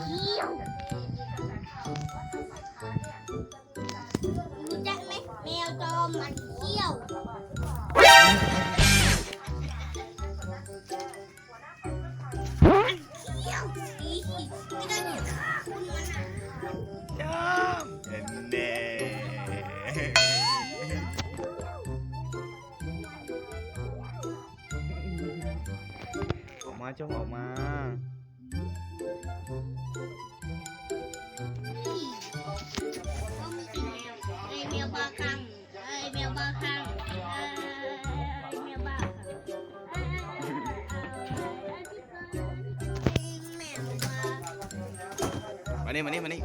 รู้จักไหมแมวจอมมันเขี้ยวเขี้ยวอีไม่ได้มีค่าคุณมัน่จอมเน่ออกมาจ้องออกมา มานี่มานี่มานี่